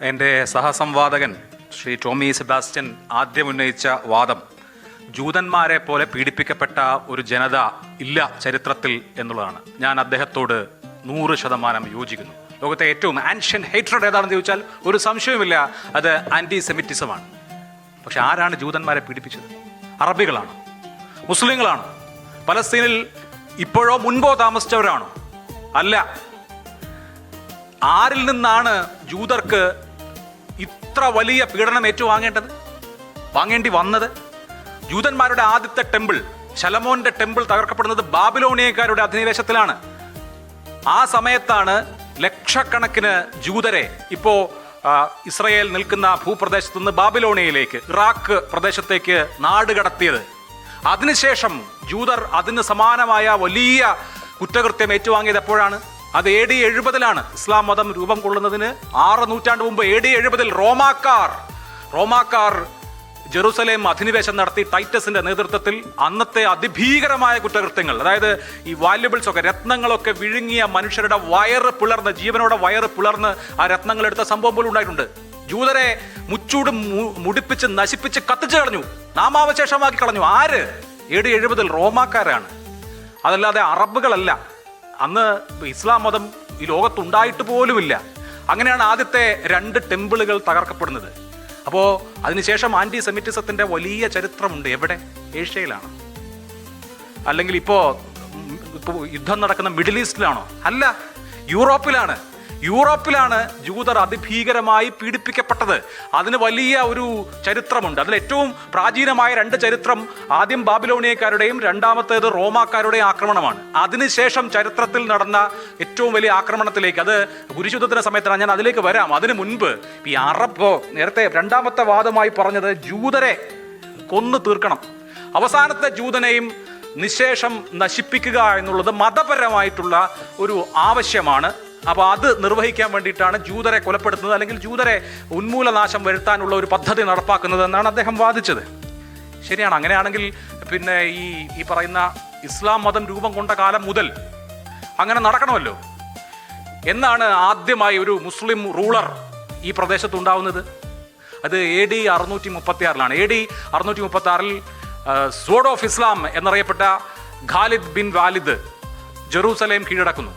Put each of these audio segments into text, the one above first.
എന്റെ സഹസംവാദകൻ ശ്രീ ടോമി സെബാസ്റ്റ്യൻ ആദ്യം ഉന്നയിച്ച വാദം ജൂതന്മാരെ പോലെ പീഡിപ്പിക്കപ്പെട്ട ഒരു ജനത ഇല്ല ചരിത്രത്തിൽ എന്നുള്ളതാണ്. ഞാൻ അദ്ദേഹത്തോട് നൂറ് ശതമാനം യോജിക്കുന്നു. ലോകത്തെ ഏറ്റവും ആൻഷ്യൻ ഹേറ്റ്രഡ് ഏതാണെന്ന് ചോദിച്ചാൽ ഒരു സംശയവുമില്ല അത് ആന്റി സെമിറ്റിസമാണ് പക്ഷെ ആരാണ് ജൂതന്മാരെ പീഡിപ്പിച്ചത്? അറബികളാണ്? മുസ്ലിങ്ങളാണ്? പലസ്തീനിൽ ഇപ്പോഴോ മുൻപോ താമസിച്ചവരാണോ? അല്ല. ആരിൽ നിന്നാണ് ജൂതർക്ക് ഇത്ര വലിയ പീഡനം ഏറ്റുവാങ്ങേണ്ടത്? വാങ്ങേണ്ടി വന്നത്? ജൂതന്മാരുടെ ആദ്യത്തെ ടെമ്പിൾ ശലമോന്റെ ടെമ്പിൾ തകർക്കപ്പെടുന്നത് ബാബിലോണിയക്കാരുടെ അധിനിവേശത്തിലാണ്. ആ സമയത്താണ് ലക്ഷക്കണക്കിന് ജൂതരെ ഇപ്പോ ആ, ഇസ്രയേൽ നിൽക്കുന്ന ഭൂപ്രദേശത്ത് നിന്ന് ബാബിലോണിയയിലേക്ക് ഇറാഖ് പ്രദേശത്തേക്ക് നാട് കടത്തിയത്. അതിനുശേഷം ജൂതർ അതിന് സമാനമായ വലിയ കുറ്റകൃത്യം ഏറ്റുവാങ്ങിയത് എപ്പോഴാണ്? അത് എ ഡി എഴുപതിലാണ്. ഇസ്ലാം മതം രൂപം കൊള്ളുന്നതിന് ആറ് നൂറ്റാണ്ട് മുമ്പ് എ ഡി എഴുപതിൽ റോമാക്കാർ റോമാക്കാർ ജെറുസലേം അധിനിവേശം നടത്തി ടൈറ്റസിന്റെ നേതൃത്വത്തിൽ അന്നത്തെ അതിഭീകരമായ കുറ്റകൃത്യങ്ങൾ അതായത് ഈ വാല്യുബിൾസ് ഒക്കെ രത്നങ്ങളൊക്കെ വിഴുങ്ങിയ മനുഷ്യരുടെ വയറ് പിളർന്ന് ജീവനോടെ വയറ് പിളർന്ന് ആ രത്നങ്ങൾ എടുത്ത സംഭവം പോലും ഉണ്ടായിട്ടുണ്ട്. ജൂതരെ മുച്ചൂടും മുടിപ്പിച്ച് നശിപ്പിച്ച് കത്തിച്ചു കളഞ്ഞു. നാമാവശേഷമാക്കി കളഞ്ഞു. ആര്? ഡി എഴുപതിൽ റോമാക്കാരാണ്. അതല്ലാതെ അറബുകളല്ല. അന്ന് ഇസ്ലാം മതം ഈ ലോകത്തുണ്ടായിട്ട് പോലുമില്ല. അങ്ങനെയാണ് ആദ്യത്തെ രണ്ട് ടെമ്പിളുകൾ തകർക്കപ്പെടുന്നത്. അപ്പോൾ അതിനുശേഷം ആന്റി സെമിറ്റിസത്തിന്റെ വലിയ ചരിത്രമുണ്ട്. എവിടെ? ഏഷ്യയിലാണ്. അല്ലെങ്കിൽ ഇപ്പോൾ ഇപ്പോൾ ഇപ്പോ യുദ്ധം നടക്കുന്ന മിഡിൽ ഈസ്റ്റിലാണോ? അല്ല യൂറോപ്പിലാണ്. യൂറോപ്പിലാണ് ജൂതർ അതിഭീകരമായി പീഡിപ്പിക്കപ്പെട്ടത്. അതിന് വലിയ ഒരു ചരിത്രമുണ്ട്. അതിൽ ഏറ്റവും പ്രാചീനമായ രണ്ട് ചരിത്രം ആദ്യം ബാബിലോണിയക്കാരുടെയും രണ്ടാമത്തേത് റോമാക്കാരുടെയും ആക്രമണമാണ്. അതിനുശേഷം ചരിത്രത്തിൽ നടന്ന ഏറ്റവും വലിയ ആക്രമണത്തിലേക്ക് അത് കുരിശുദ്ധത്തിന്റെ സമയത്താണ്. ഞാൻ അതിലേക്ക് വരാം. അതിനു മുൻപ് ഈ അറബ് നേരത്തെ രണ്ടാമത്തെ വാദമായി പറഞ്ഞത് ജൂതരെ കൊന്നു തീർക്കണം. അവസാനത്തെ ജൂതനെയും നിശേഷം നശിപ്പിക്കുക എന്നുള്ളത് മതപരമായിട്ടുള്ള ഒരു ആവശ്യമാണ്. അപ്പോൾ അത് നിർവഹിക്കാൻ വേണ്ടിയിട്ടാണ് ജൂതരെ കൊലപ്പെടുത്തുന്നത് അല്ലെങ്കിൽ ജൂതരെ ഉന്മൂലനാശം വരുത്താനുള്ള ഒരു പദ്ധതി നടപ്പാക്കുന്നത് എന്നാണ് അദ്ദേഹം വാദിച്ചത്. ശരിയാണ്. അങ്ങനെയാണെങ്കിൽ പിന്നെ ഈ ഈ പറയുന്ന ഇസ്ലാം മതം രൂപം കൊണ്ട കാലം മുതൽ അങ്ങനെ നടക്കണമല്ലോ. എന്നാണ് ആദ്യമായി ഒരു മുസ്ലിം റൂളർ ഈ പ്രദേശത്ത് ഉണ്ടാവുന്നത്? അത് എ ഡി അറുന്നൂറ്റി മുപ്പത്തി ആറിലാണ് എ ഡി അറുന്നൂറ്റി മുപ്പത്തി ആറിൽ സോഡ് ഓഫ് ഇസ്ലാം എന്നറിയപ്പെട്ട ഖാലിദ് ബിൻ വാലിദ് ജെറൂസലേം കീഴടക്കുന്നു.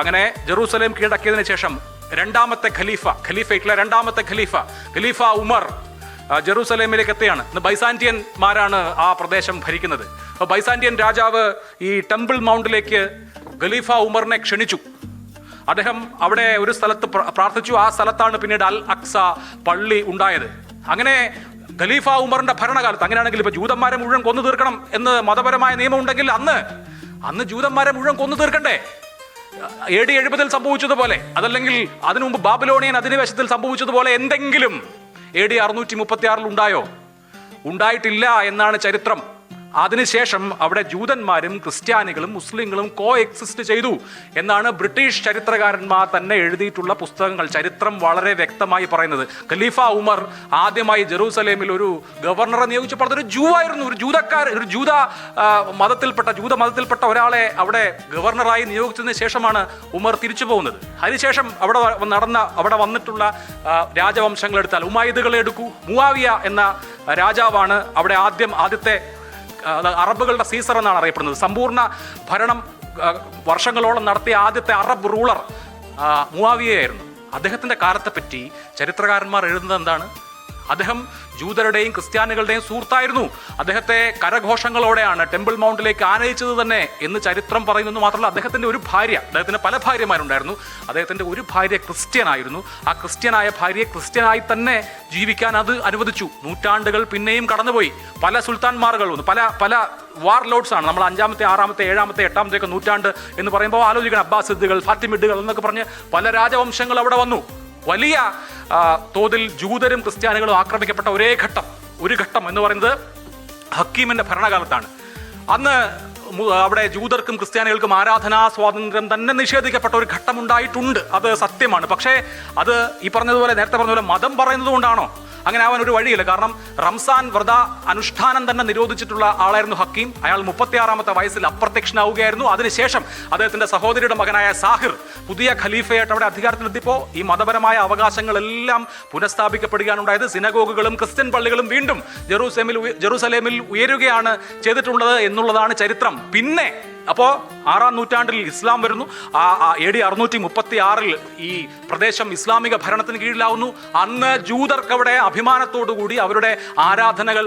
അങ്ങനെ ജെറൂസലേം കീഴടക്കിയതിനു ശേഷം രണ്ടാമത്തെ ഖലീഫ ഖലീഫയ്ക്കുള്ള രണ്ടാമത്തെ ഖലീഫ ഖലീഫ ഉമർ ജെറൂസലേമിലേക്ക് എത്തുകയാണ്. ഇന്ന് ബൈസാന്റിയന്മാരാണ് ആ പ്രദേശം ഭരിക്കുന്നത്. അപ്പോൾ ബൈസാന്റിയൻ രാജാവ് ഈ ടെമ്പിൾ മൗണ്ടിലേക്ക് ഖലീഫ ഉമറിനെ ക്ഷണിച്ചു. അദ്ദേഹം അവിടെ ഒരു സ്ഥലത്ത് പ്രാർത്ഥിച്ചു. ആ സ്ഥലത്താണ് പിന്നീട് അൽ അക്സ പള്ളി ഉണ്ടായത്. അങ്ങനെ ഖലീഫ ഉമറിന്റെ ഭരണകാലത്ത് അങ്ങനെയാണെങ്കിൽ ഇപ്പൊ ജൂതന്മാരെ മുഴുവൻ കൊന്നു തീർക്കണം എന്ന് മതപരമായ നിയമം ഉണ്ടെങ്കിൽ അന്ന് അന്ന് ജൂതന്മാരെ മുഴുവൻ കൊന്നു തീർക്കണ്ടേ? എ ഡി എഴുപതിൽ സംഭവിച്ചതുപോലെ അതല്ലെങ്കിൽ അതിനുമുമ്പ് ബാബിലോണിയൻ അധിനിവേശത്തിൽ സംഭവിച്ചതുപോലെ എന്തെങ്കിലും എ ഡി അറുന്നൂറ്റി മുപ്പത്തി ആറിൽ ഉണ്ടായോ? ഉണ്ടായിട്ടില്ല എന്നാണ് ചരിത്രം. അതിനുശേഷം അവിടെ ജൂതന്മാരും ക്രിസ്ത്യാനികളും മുസ്ലിങ്ങളും കോ എക്സിസ്റ്റ് ചെയ്തു എന്നാണ് ബ്രിട്ടീഷ് ചരിത്രകാരന്മാർ തന്നെ എഴുതിയിട്ടുള്ള പുസ്തകങ്ങൾ. ചരിത്രം വളരെ വ്യക്തമായി പറയുന്നത്. ഖലീഫ ഉമർ ആദ്യമായി ജെറൂസലേമിൽ ഒരു ഗവർണറെ നിയോഗിച്ചപ്പോൾ അതൊരു ജൂ ആയിരുന്നു ഒരു ജൂതക്കാർ ഒരു ജൂത മതത്തിൽപ്പെട്ട ജൂത മതത്തിൽപ്പെട്ട ഒരാളെ അവിടെ ഗവർണറായി നിയോഗിച്ചതിന് ശേഷമാണ് ഉമർ തിരിച്ചു പോകുന്നത്. അതിനുശേഷം അവിടെ നടന്ന അവിടെ വന്നിട്ടുള്ള രാജവംശങ്ങൾ എടുത്താൽ ഉമായിദുകളെ എടുക്കൂ. മുവാവിയ എന്ന രാജാവാണ് അവിടെ ആദ്യം ആദ്യത്തെ അറബുകളുടെ സീസർ എന്നാണ് അറിയപ്പെടുന്നത്. സമ്പൂർണ ഭരണം വർഷങ്ങളോളം നടത്തിയ ആദ്യത്തെ അറബ് റൂളർ മുവാവിയായിരുന്നു അദ്ദേഹത്തിന്റെ കാലത്തെപ്പറ്റി ചരിത്രകാരന്മാർ എഴുതുന്നത് എന്താണ്? അദ്ദേഹം ജൂതരുടെയും ക്രിസ്ത്യാനികളുടെയും സുഹൃത്തായിരുന്നു. അദ്ദേഹത്തെ കരഘോഷങ്ങളോടെയാണ് ടെമ്പിൾ മൗണ്ടിലേക്ക് ആനയിച്ചത് തന്നെ എന്ന് ചരിത്രം പറയുന്നു മാത്രമല്ല അദ്ദേഹത്തിന്റെ ഒരു ഭാര്യ അദ്ദേഹത്തിന് പല ഭാര്യമാരുണ്ടായിരുന്നു. അദ്ദേഹത്തിന്റെ ഒരു ഭാര്യ ക്രിസ്ത്യനായിരുന്നു. ആ ക്രിസ്ത്യനായ ഭാര്യയെ ക്രിസ്ത്യനായി തന്നെ ജീവിക്കാൻ അത് അനുവദിച്ചു. നൂറ്റാണ്ടുകൾ പിന്നെയും കടന്നുപോയി. പല സുൽത്താൻമാറുകൾ വന്നു. പല പല വാർ ലോഡ്സ് ആണ്. നമ്മൾ അഞ്ചാമത്തെ ആറാമത്തെ ഏഴാമത്തെ എട്ടാമത്തെ ഒക്കെ നൂറ്റാണ്ട് എന്ന് പറയുമ്പോൾ ആലോചിക്കണം. അബ്ബാസിദ്ദുകൾ ഫാത്തിമിഡുകൾ എന്നൊക്കെ പറഞ്ഞ് പല രാജവംശങ്ങൾ അവിടെ വന്നു. വലിയ തോതിൽ ജൂതരും ക്രിസ്ത്യാനികളും ആക്രമിക്കപ്പെട്ട ഒരേ ഘട്ടം ഒരു ഘട്ടം എന്ന് പറയുന്നത് ഹക്കീമിന്റെ ഭരണകാലത്താണ്. അന്ന് അവിടെ ജൂതർക്കും ക്രിസ്ത്യാനികൾക്കും ആരാധനാ സ്വാതന്ത്ര്യം തന്നെ നിഷേധിക്കപ്പെട്ട ഒരു ഘട്ടം ഉണ്ടായിട്ടുണ്ട് അത് സത്യമാണ്. പക്ഷേ അത് ഈ പറഞ്ഞതുപോലെ നേരത്തെ പറഞ്ഞതുപോലെ മതം പറയുന്നത് കൊണ്ടാണോ? അങ്ങനെ ആവാൻ ഒരു വഴിയില്ല. കാരണം റംസാൻ വ്രത അനുഷ്ഠാനം തന്നെ നിരോധിച്ചിട്ടുള്ള ആളായിരുന്നു ഹക്കീം. അയാൾ മുപ്പത്തിയാറാമത്തെ വയസ്സിൽ അപ്രത്യക്ഷനാവുകയായിരുന്നു. അതിനുശേഷം അദ്ദേഹത്തിന്റെ സഹോദരിയുടെ മകനായ സാഹിർ പുതിയ ഖലീഫയായിട്ട് അവിടെ അധികാരത്തിലെത്തിയപ്പോൾ ഈ മതപരമായ അവകാശങ്ങളെല്ലാം പുനഃസ്ഥാപിക്കപ്പെടുകയാണ് ഉണ്ടായത് സിനഗോഗുകളും ക്രിസ്ത്യൻ പള്ളികളും വീണ്ടും ജെറൂസലേമിൽ ജെറൂസലേമിൽ ഉയരുകയാണ് ചെയ്തിട്ടുള്ളത് എന്നുള്ളതാണ് ചരിത്രം. പിന്നെ അപ്പോൾ ആറാം നൂറ്റാണ്ടിൽ ഇസ്ലാം വരുന്നു. ആ എ ഡി അറുന്നൂറ്റി മുപ്പത്തി ആറിൽ ഈ പ്രദേശം ഇസ്ലാമിക ഭരണത്തിന് കീഴിലാവുന്നു. അന്ന് ജൂതർക്ക് അവിടെ അഭിമാനത്തോടുകൂടി അവരുടെ ആരാധനകൾ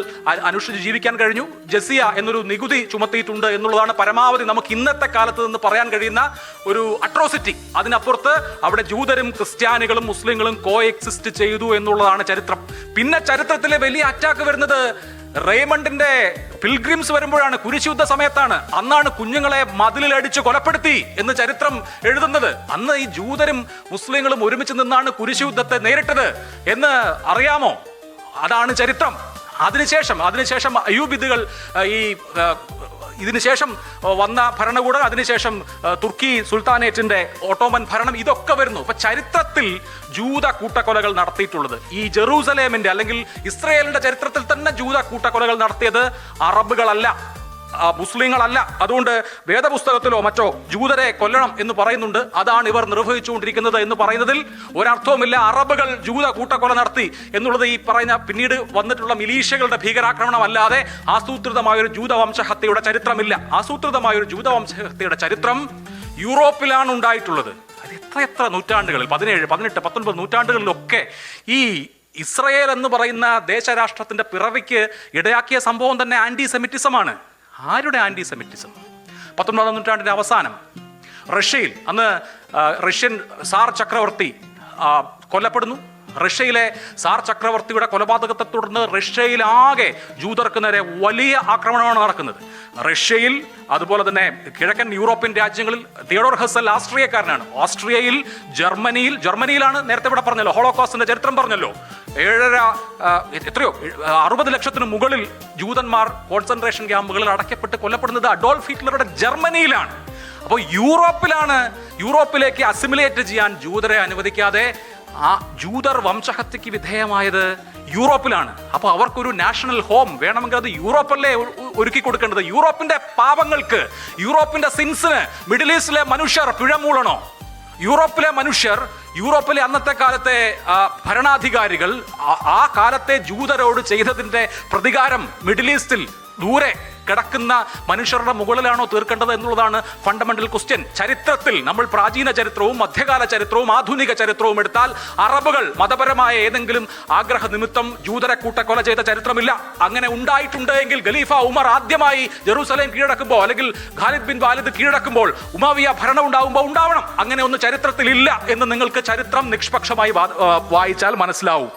അനുഷ്ഠിച്ച് ജീവിക്കാൻ കഴിഞ്ഞു. ജസിയ എന്നൊരു നികുതി ചുമത്തിയിട്ടുണ്ട് എന്നുള്ളതാണ് പരമാവധി നമുക്ക് ഇന്നത്തെ കാലത്ത് നിന്ന് പറയാൻ കഴിയുന്ന ഒരു അട്രോസിറ്റി. അതിനപ്പുറത്ത് അവിടെ ജൂതരും ക്രിസ്ത്യാനികളും മുസ്ലിങ്ങളും കോ എക്സിസ്റ്റ് ചെയ്തു എന്നുള്ളതാണ് ചരിത്രം. പിന്നെ ചരിത്രത്തിലെ വലിയ അറ്റാക്ക് വരുന്നത് റേമണ്ടിന്റെ പിൽഗ്രിംസ് വരുമ്പോഴാണ് കുരിശുദ്ധ സമയത്താണ്. അന്നാണ് കുഞ്ഞുങ്ങളെ മതിലിൽ അടിച്ച് കൊലപ്പെടുത്തി എന്ന് ചരിത്രം എഴുതുന്നത്. അന്ന് ഈ ജൂതരും മുസ്ലിങ്ങളും ഒരുമിച്ച് നിന്നാണ് കുരിശുദ്ധത്തെ നേരിട്ടത് എന്ന് അറിയാമോ? അതാണ് ചരിത്രം. അതിനുശേഷം അതിനുശേഷം അയൂബിദുകൾ ഈ ഇതിനുശേഷം വന്ന ഭരണകൂടം അതിനുശേഷം തുർക്കി സുൽത്താനേറ്റിന്റെ ഓട്ടോമൻ ഭരണം ഇതൊക്കെ വരുന്നു. അപ്പൊ ചരിത്രത്തിൽ ജൂത കൂട്ടക്കൊലകൾ നടത്തിയിട്ടുള്ളത്. ഈ ജെറൂസലേമിന്റെ അല്ലെങ്കിൽ ഇസ്രയേലിന്റെ ചരിത്രത്തിൽ തന്നെ ജൂത കൂട്ടക്കൊലകൾ നടത്തിയത് അറബുകളല്ല. മുസ്ലിങ്ങളല്ല. അതുകൊണ്ട് വേദപുസ്തകത്തിലോ മറ്റോ ജൂതരെ കൊല്ലണം എന്ന് പറയുന്നുണ്ട്. അതാണ് ഇവർ നിർവഹിച്ചുകൊണ്ടിരിക്കുന്നത് എന്ന് പറയുന്നതിൽ ഒരർത്ഥവുമില്ല. അറബുകൾ ജൂത കൂട്ടക്കൊല നടത്തി എന്നുള്ളത് ഈ പറയുന്ന പിന്നീട് വന്നിട്ടുള്ള മിലീഷ്യകളുടെ ഭീകരാക്രമണം അല്ലാതെ ആസൂത്രിതമായൊരു ജൂതവംശഹത്യയുടെ ചരിത്രമില്ല. ആസൂത്രിതമായൊരു ജൂതവംശഹത്യയുടെ ചരിത്രം യൂറോപ്പിലാണ് ഉണ്ടായിട്ടുള്ളത്. എത്ര എത്ര നൂറ്റാണ്ടുകളിൽ പതിനേഴ് പതിനെട്ട് പത്തൊൻപത് നൂറ്റാണ്ടുകളിലൊക്കെ ഈ ഇസ്രയേൽ എന്ന് പറയുന്ന ദേശരാഷ്ട്രത്തിന്റെ പിറവിക്ക് ഇടയാക്കിയ സംഭവം തന്നെ ആന്റി സെമിറ്റിസമാണ് ആരുടെ ആന്റി സെമിറ്റിസം പത്തൊൻപതാം നൂറ്റാണ്ടിന്റെ അവസാനം റഷ്യയിൽ അന്ന് റഷ്യൻ സാർ ചക്രവർത്തി കൊല്ലപ്പെടുന്നു. റഷ്യയിലെ സാർ ചക്രവർത്തിയുടെ കൊലപാതകത്തെ തുടർന്ന് റഷ്യയിലാകെ ജൂതർക്ക് നേരെ വലിയ ആക്രമണമാണ് നടക്കുന്നത്. റഷ്യയിൽ അതുപോലെ തന്നെ കിഴക്കൻ യൂറോപ്യൻ രാജ്യങ്ങളിൽ തിയോഡോർ ഹസൽ ആസ്ട്രിയക്കാരനാണ്. ഓസ്ട്രിയയിൽ ജർമ്മനിയിൽ ജർമ്മനിയിലാണ് നേരത്തെ ഇവിടെ പറഞ്ഞല്ലോ ഹോളോകോസ്റ്റിന്റെ ചരിത്രം പറഞ്ഞല്ലോ. ഏഴര എത്രയോ അറുപത് ലക്ഷത്തിന് മുകളിൽ ജൂതന്മാർ കോൺസെൻട്രേഷൻ ക്യാമ്പുകളിൽ അടയ്ക്കപ്പെട്ട് കൊല്ലപ്പെടുന്നത് അഡോൾഫ് ഹിറ്റ്ലറുടെ ജർമ്മനിയിലാണ്. അപ്പോൾ യൂറോപ്പിലാണ് യൂറോപ്പിലേക്ക് അസിമുലേറ്റ് ചെയ്യാൻ ജൂതരെ അനുവദിക്കാതെ ആ ജൂതർ വംശഹത്യക്ക് വിധേയമായത് യൂറോപ്പിലാണ്. അപ്പോൾ അവർക്കൊരു നാഷണൽ ഹോം വേണമെങ്കിൽ അത് യൂറോപ്പല്ലേ ഒരുക്കി കൊടുക്കേണ്ടത്? യൂറോപ്പിന്റെ പാപങ്ങൾക്ക് യൂറോപ്പിന്റെ സിൻസിന് മിഡിൽ ഈസ്റ്റിലെ മനുഷ്യർ പിഴമൂളണോ യൂറോപ്പിലെ മനുഷ്യർ യൂറോപ്പിലെ അന്നത്തെ കാലത്തെ ഭരണാധികാരികൾ ആ- കാലത്തെ ജൂതരോട് ചെയ്തതിന്റെ പ്രതികാരം മിഡിൽ ഈസ്റ്റിൽ ദൂരെ കിടക്കുന്ന മനുഷ്യരുടെ മുകളിലാണോ തീർക്കേണ്ടത് എന്നുള്ളതാണ് ഫണ്ടമെന്റൽ ക്വസ്റ്റ്യൻ ചരിത്രത്തിൽ നമ്മൾ പ്രാചീന ചരിത്രവും മധ്യകാല ചരിത്രവും ആധുനിക ചരിത്രവും എടുത്താൽ അറബുകൾ മതപരമായ ഏതെങ്കിലും ആഗ്രഹ നിമിത്തം ജൂതരെ കൂട്ടക്കൊല ചെയ്ത ചരിത്രമില്ല. അങ്ങനെ ഉണ്ടായിട്ടുണ്ട് എങ്കിൽ ഖലീഫ ഉമർ ആദ്യമായി ജെറൂസലേം കീഴടക്കുമ്പോൾ അല്ലെങ്കിൽ ഖാലിദ് ബിൻ വാലിദ് കീഴടക്കുമ്പോൾ ഉമാവിയ ഭരണം ഉണ്ടാവുമ്പോൾ ഉണ്ടാവണം. അങ്ങനെ ഒന്ന് ചരിത്രത്തിൽ ഇല്ല എന്ന് നിങ്ങൾക്ക് ചരിത്രം നിഷ്പക്ഷമായി വായിച്ചാൽ മനസ്സിലാവും.